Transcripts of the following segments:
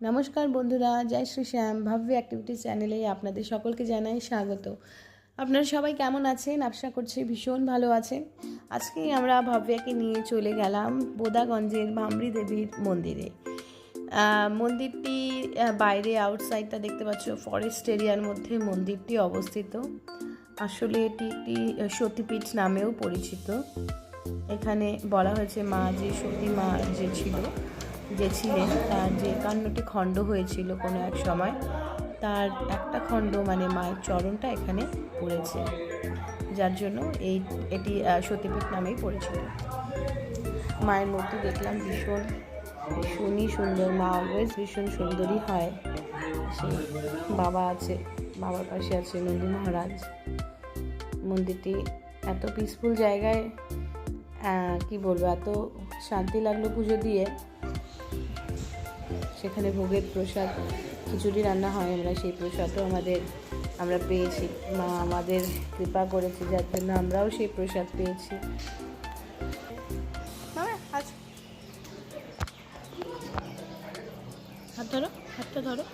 নমস্কার বন্ধুরা, জয় শ্রী শ্যাম ভাব্য অ্যাক্টিভিটি চ্যানেলে আপনাদের সকলকে জানাই স্বাগত। আপনারা সবাই কেমন আছেন? আশা করছি ভীষণ ভালো আছেন। আজকে আমরা ভাব্যাকে নিয়ে চলে গেলাম বোদাগঞ্জের ভামরি দেবীর মন্দিরে। মন্দিরটি বাইরে আউটসাইডটা দেখতে পাচ্ছ ফরেস্ট এরিয়ার মধ্যে মন্দিরটি অবস্থিত। আসলে এটি একটি সতীপীঠ নামেও পরিচিত। এখানে বলা হয়েছে মা যে সতী মা যে ছিল। যে ছিলেন, তার যে একান্নটি খণ্ড হয়েছিল কোনো এক সময়, তার একটা খণ্ড মানে মায়ের চরণটা এখানে পড়েছে, যার জন্য এই, এটি সতীপীঠ নামেই পরিচিত। মায়ের মূর্তি দেখলাম ভীষণ ভীষণই সুন্দর, মা অলওয়েজ ভীষণ সুন্দরী হয়। সেই বাবা আছে, বাবার পাশে আছে নন্দী মহারাজ। মন্দিরটি এত পিসফুল জায়গায় কি বলব, এত শান্তি লাগল পুজো দিয়ে সেখানে ভোগের প্রসাদ খিচুড়ি রান্না হয় আমরা সেই প্রসাদও আমাদের আমরা পেয়েছি মা আমাদের কৃপা করেছে যার জন্য আমরাও সেই প্রসাদ পেয়েছি হাত ধরো হাতটা ধরো.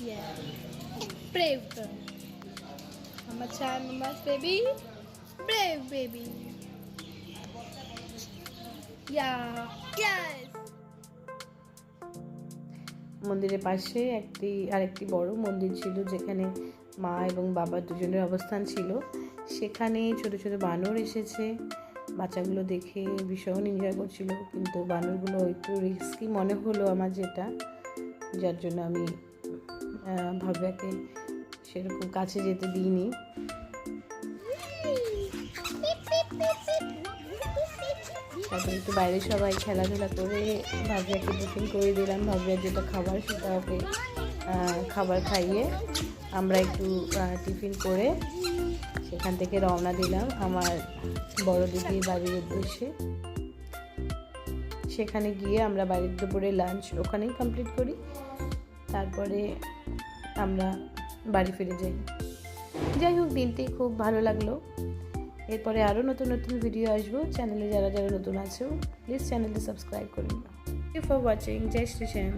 Yeah. Brave girl. Mama child, mama's baby. Brave baby. Yeah. Yes. মন্দিরের পাশে একটি আরেকটি বড় মন্দির ছিল যেখানে মা এবং বাবা দুজনের অবস্থান ছিল। সেখানে ছোট ছোট বানর এসেছে। বাচ্চাগুলো দেখে ভীষণ এনজয় করছিল কিন্তু বানরগুলো একটু রিস্কি মনে হলো আমার যেটা। যার জন্য আমি আহ, সেরকম কাছে যেতে দিইনি। তারপরে একটু বাইরে সবাই খেলাধুলা করে ভাবিয়াকে টিফিন করে দিলাম। ভাবিয়ার যেটা খাবার সেটা ওকে খাবার খাইয়ে আমরা একটু টিফিন করে সেখান থেকে রওনা দিলাম আমার বড় দিদির বাড়ির উদ্দেশ্যে। সেখানে গিয়ে আমরা বাড়ির দুপুরে লাঞ্চ ওখানেই কমপ্লিট করি। তারপরে আমরা বাড়ি ফিরে যাই। যাই হোক, দিনটি খুব ভালো লাগল। এরপরে আরও নতুন নতুন ভিডিও আসব। চ্যানেলে যারা যারা নতুন আছো প্লিজ চ্যানেলটি সাবস্ক্রাইব করুন থ্যাংক ইউ ফর ওয়াচিং জয় শ্রী শ্যাম